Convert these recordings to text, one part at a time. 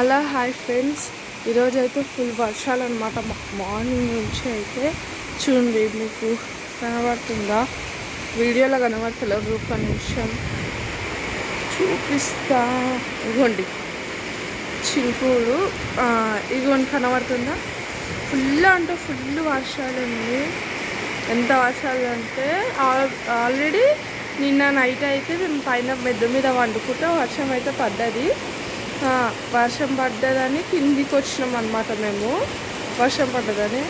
Hello hi friends. ఈరోజు అయితే full వర్షాలు అనమాట మార్నింగ్ నుంచి అయితే చూడండి మీకు కనబడుతుందా? వీడియోలో కనబడతలేదు ఒక నిమిషం. చూపిస్తా. ఇగోండి. చిలుకూరు ఇగోండి కనబడుతుందా? ఫుల్ అంటే ఫుల్ వర్షాలు ఉంది ఎంత వర్షాలు అంటే ఆల్రెడీ నిన్న నైట్ అయితే మేము పైన మెద్దు మీద వండుకుంటే వర్షం అయితే పడ్డది. వర్షం పడ్డదని కిందికి వచ్చినాం అనమాట మేము. వర్షం పడ్డదని.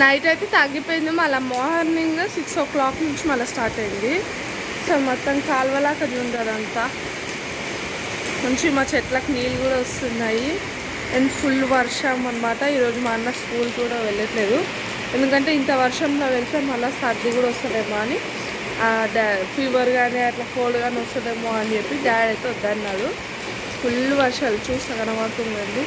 నైట్ అయితే తగ్గిపోయింది. మళ్ళీ మార్నింగ్ సిక్స్ ఓ క్లాక్ నుంచి మళ్ళీ స్టార్ట్ అయింది. సో మొత్తం కాలువలాగా ఉండదంతా మంచి మా చెట్లకు నీళ్ళు కూడా వస్తున్నాయి. అండ్ ఫుల్ వర్షం అనమాట ఈరోజు మా అన్న స్కూల్ కూడా వెళ్ళట్లేదు. ఎందుకంటే ఇంత వర్షంలో వెళ్తే మళ్ళీ సర్ది కూడా వస్తుందేమో అని. ఫీవర్ కానీ అట్లా కోల్డ్ కానీ వస్తుందేమో అని చెప్పి డాడీ అయితే వద్దన్నాడు. ఫుల్ వర్షాలు చూస్తా కనబడుతుందండి.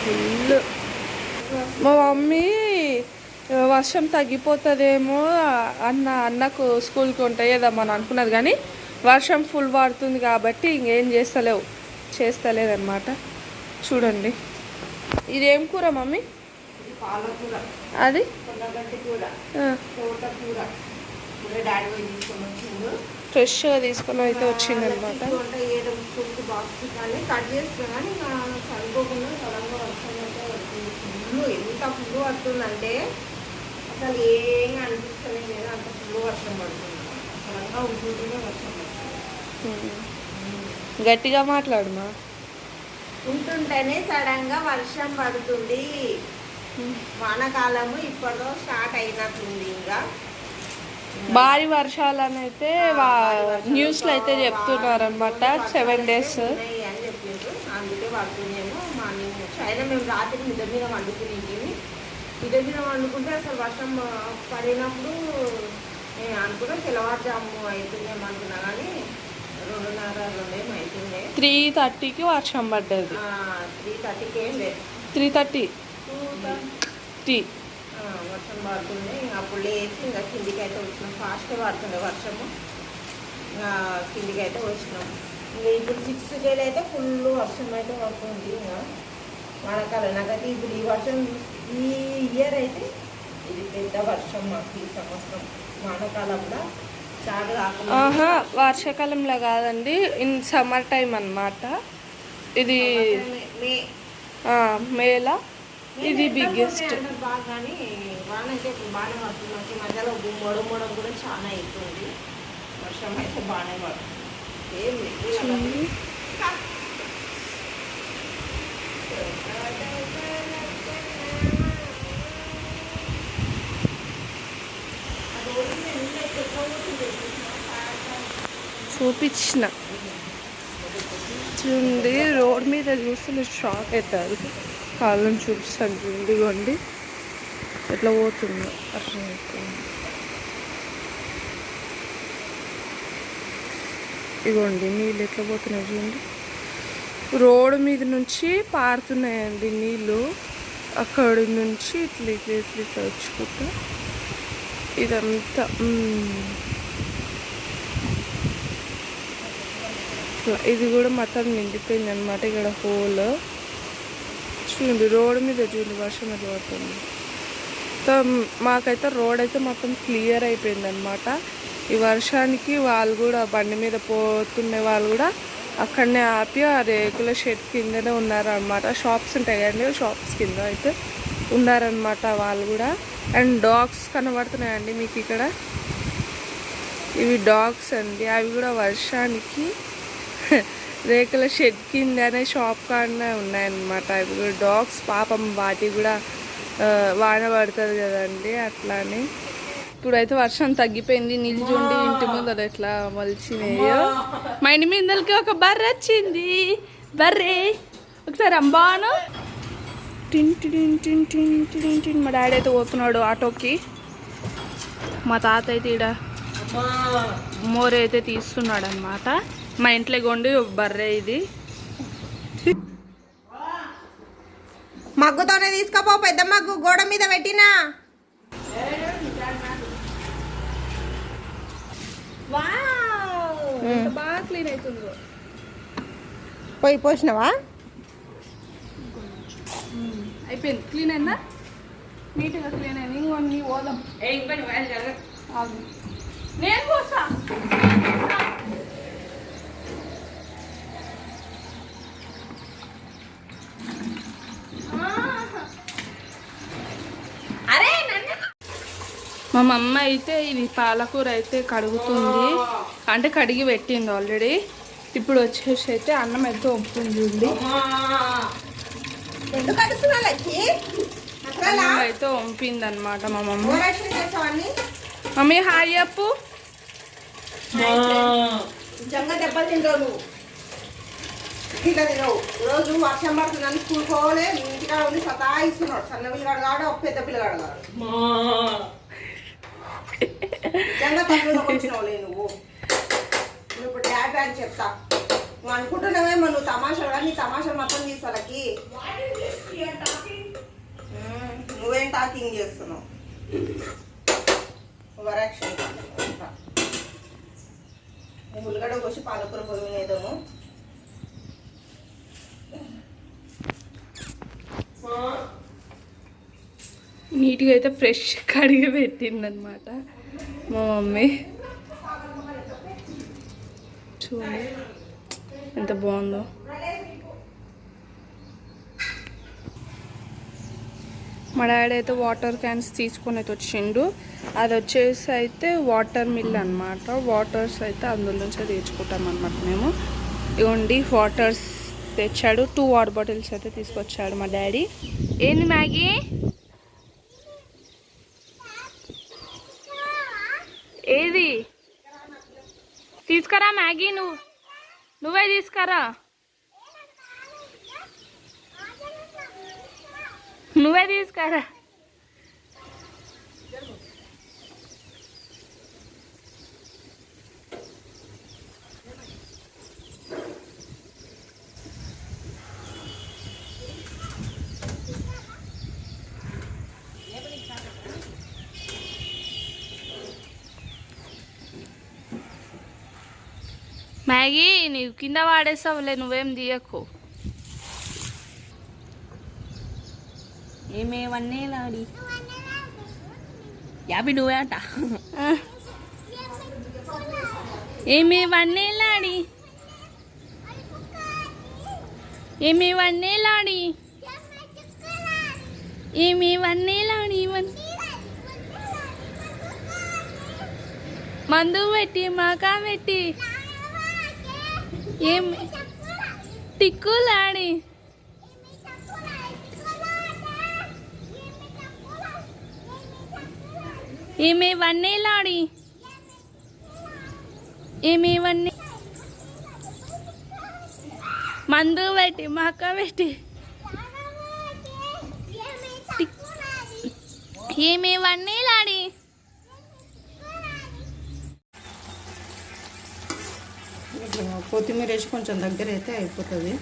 ఫుల్. మా మమ్మీ వర్షం తగ్గిపోతుందేమో అన్న అన్నకు స్కూల్కి ఉంటాయేదమ్మని అనుకున్నది కానీ వర్షం ఫుల్ పడుతుంది కాబట్టి ఇంకేం చేస్తలేవు చేస్తలేదన్నమాట. చూడండి. ఇదేం కూర మమ్మీ? అది? ఫ్రెష్గా తీసుకొని అయితే పడుతుంది ఫుల్ ఎంత ఫుల్ పడుతుందంటే అసలు ఏం అనిపిస్తలేదు లేదు అంత ఫుల్ వర్షం పడుతుంది ఉంటుంటేనే వర్షం పడుతుంది గట్టిగా మాట్లాడుమా? ఉంటుంటేనే సడన్గా వర్షం పడుతుంది. వానాకాలము ఇప్పటితో స్టార్ట్ అయినట్టుంది ఇంకా. భారీ వర్షాలని అయితే న్యూస్లో అయితే చెప్తున్నారు అనమాట సెవెన్ డేస్ అందుకే మార్నింగ్ అయినా మేము రాత్రి మిద్ద మీద వండుకునేది మిద్ద మీద వండుకుంటే అసలు వర్షం పడినప్పుడు నేను అనుకున్నా తెల్లవారుజాము అవుతుందేమో అనుకున్నా కానీ రెండున్నర రెండేమో అవుతుండే త్రీ థర్టీకి వర్షం పడ్డది త్రీ థర్టీకి ఏం లేదు. త్రీ థర్టీ టూ టీ వర్షం పడుతుంది. ఇంకా అప్పుడు లేచి ఇంకా కిందికి అయితే వచ్చినాం. ఫాస్ట్గా పడుతుండే వర్షము. ఇంకా కిందికి అయితే వచ్చినాం. ఇంకా ఇప్పుడు సిక్స్ డేలు అయితే ఫుల్ వర్షం అయితే పడుతుంది. ఇంకా వానకాలం. నాకైతే ఇప్పుడు ఈ వర్షం ఈ ఇయర్ అయితే ఇది పెద్ద వర్షం మాకు ఈ సంవత్సరం. వానకాలంలో ఆహా వర్షాకాలంలో కాదండి. ఇన్ సమ్మర్ టైం అన్నమాట. ఇది మేలా? ఇది బిగ్గెస్ట్ అంటారు బాగా కానీ వాన అయితే ఇప్పుడు బాగానే పడుతుంది మనకి ఈ మధ్యలో మొడమొడం కూడా చాలా అవుతుంది వర్షం అయితే బాగానే పడుతుంది ఏం లేదు చూపించిన. చూడండి రోడ్ మీద చూస్తే షాక్ అవుతారు కాళ్ళని చూపిస్తాను. చూడండి ఇదిగోండి. ఎట్లా పోతుందో అర్థం అవుతుంది ఇగోండి నీళ్ళు ఎట్లా పోతున్నాయి చూడండి. రోడ్డు మీద నుంచి పారుతున్నాయండి నీళ్ళు. అక్కడి నుంచి ఇట్లా ఇట్లా ఇట్లా ఇట్లా వచ్చుకుంటా ఇదంతా ఇది కూడా మొత్తం నిండిపోయింది అనమాట ఇక్కడ హోల్. చూడండి రోడ్ మీద చూడండి వర్షం ఎట్లా పడుతుంది. సో మాకైతే రోడ్ అయితే మొత్తం క్లియర్ అయిపోయింది అనమాట ఈ వర్షానికి వాళ్ళు కూడా బండి మీద పోతుండే వాళ్ళు కూడా అక్కడనే ఆపి ఆ రేకుల షెడ్ కిందనే ఉన్నారనమాట షాప్స్ ఉంటాయి కదండి షాప్స్ కింద అయితే ఉన్నారనమాట వాళ్ళు కూడా. అండ్ డాగ్స్ కనబడుతున్నాయండి మీకు ఇక్కడ. ఇవి డాగ్స్ అండి. అవి కూడా వర్షానికి రేకుల షెడ్ కిందనే షాప్ కాడనే ఉన్నాయన్నమాట. కూడా డాగ్స్ పాపం వాటి కూడా వాన పడుతుంది కదండి అట్లానే. ఇప్పుడైతే వర్షం తగ్గిపోయింది నీళ్ళు చూడండి ఇంటి ముందర ఎట్లా మలిచినాయో. మా ఇంటి మీదకి ఒక బర్రె వచ్చింది. బర్రె ఒకసారి అంబాను టిన్ టిన్ టిన్ టిన్ మా డాడీ అయితే పోతున్నాడు ఆటోకి. మా తాత అయితే ఈడ మోరే అయితే తీస్తున్నాడు అనమాట మా ఇంట్లో కొండి బర్రె ఇది. మగ్గుతోనే తీసుకపో పెద్ద మగ్గు గోడ మీద పెట్టినా. వావ్ ఎంత బాగా క్లీన్ అవుతుందో పోయి పోసినావా? అయిపోయింది. క్లీన్ అయిందా? నీట్గా క్లీన్ అయింది. ఇంకొన్ని పోదాం ఆగు. నేను పోసా మా మమ్మ అయితే ఇది పాలకూర అయితే కడుగుతుంది. అంటే కడిగి పెట్టింది ఆల్రెడీ ఇప్పుడు వచ్చేసి అయితే అన్నం అయితే ఒప్పుతుంది అయితే వంపింది అనమాట మా మమ్మ. మమ్మీ హాయ్ తినవు. రోజు వర్షం పడుతుందని స్కూల్ పోలే ఇంటికాడ ఉండి సతాయిస్తున్నాడు. సన్న పిల్లగాడు కాడు ఒక పెద్ద పిల్లగాడు కాడు. నిజంగా తల్లిలో వచ్చినావులే నువ్వు. నువ్వు ఇప్పుడు డాడీ అని చెప్తా. నువ్వు అనుకుంటున్నావేమో నువ్వు తమాషా నీ తమాషా మొత్తం తీసాలకి నువ్వేం టాకింగ్ చేస్తున్నావు? ఓవరాక్షన్ ఉల్లిగడ్డ కోసి పాలకూర పొయ్యి మీదేమో నీట్గా అయితే ఫ్రెష్ కడిగి పెట్టిందనమాట మా మమ్మీ. చూడండి ఎంత బాగుందో. మా డాడీ అయితే వాటర్ క్యాన్స్ తీసుకొని అయితే వచ్చిండు. అది వచ్చేసి అయితే వాటర్ మిల్ అనమాట వాటర్స్ అయితే అందులో నుంచే తెచ్చుకుంటాం అనమాట మేము. ఇవ్వండి వాటర్స్ తెచ్చాడు. టూ వాటర్ బాటిల్స్ అయితే తీసుకొచ్చాడు మా డాడీ. ఏంది మ్యాగీ? ఏది? తీసుకురా మ్యాగీ నువ్వు. నువ్వే తీసుకురా. నువ్వే తీసుకురా. మ్యాగీ నీవు కింద వాడేసావులే నువ్వేం తీయకు. ఏమేవన్నీ లాడి. యాభై నువ్వే అంట. ఏమి వన్నేలాడి ఏమి వన్నేలాడి ఏమి వన్నేలాడి వన్ మందు పెట్టి మాకా పెట్టి. ఏం? టిక్కులాడి ఏమి వన్నేలాడి ఏమి వన్నే? మందు పెట్టి మక్క పెట్టి. ఏమి వన్నేలాడి కొత్తిమీర వేసి కొంచెం దగ్గర అయితే అయిపోతుంది.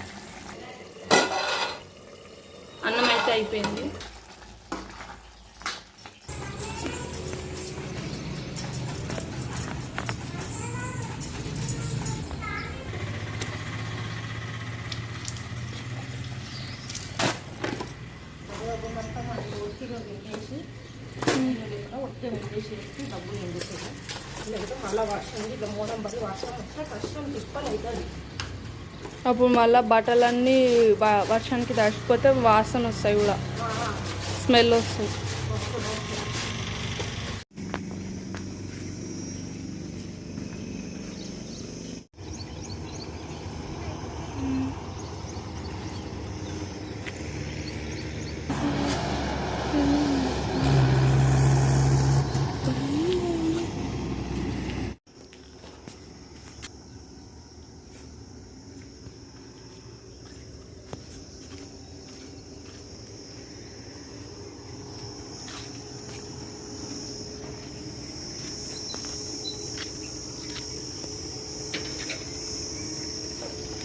అన్నం అయితే అయిపోయింది. మళ్ళీ వర్షం ఇట్లా మూడం పడి వర్షం వస్తే కష్టం తిప్పలు అవుతుంది. అప్పుడు మళ్ళీ బట్టలన్నీ వర్షానికి తడిచిపోతే వాసన వస్తాయి కూడా. స్మెల్ వస్తుంది.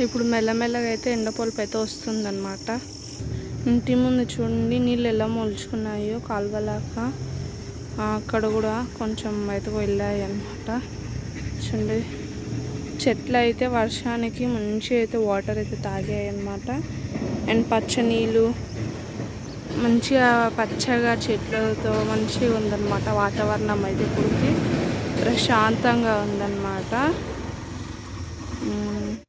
ఇప్పుడు మెల్లమెల్లగా అయితే ఎండపొలుపు అయితే వస్తుందన్నమాట. ఇంటి ముందు చూడండి నీళ్ళు ఎలా మొలుచుకున్నాయో కాలువలాగా. అక్కడ కూడా కొంచెం అయితే వెళ్ళాయి అన్నమాట. చూడండి చెట్లు అయితే వర్షానికి మంచిగా అయితే వాటర్ అయితే తాగాయి అన్నమాట. అండ్ పచ్చ నీళ్ళు మంచిగా పచ్చగా చెట్లతో మంచిగా ఉందన్నమాట వాతావరణం అయితే ఇప్పటికి. ప్రశాంతంగా ఉందన్నమాట.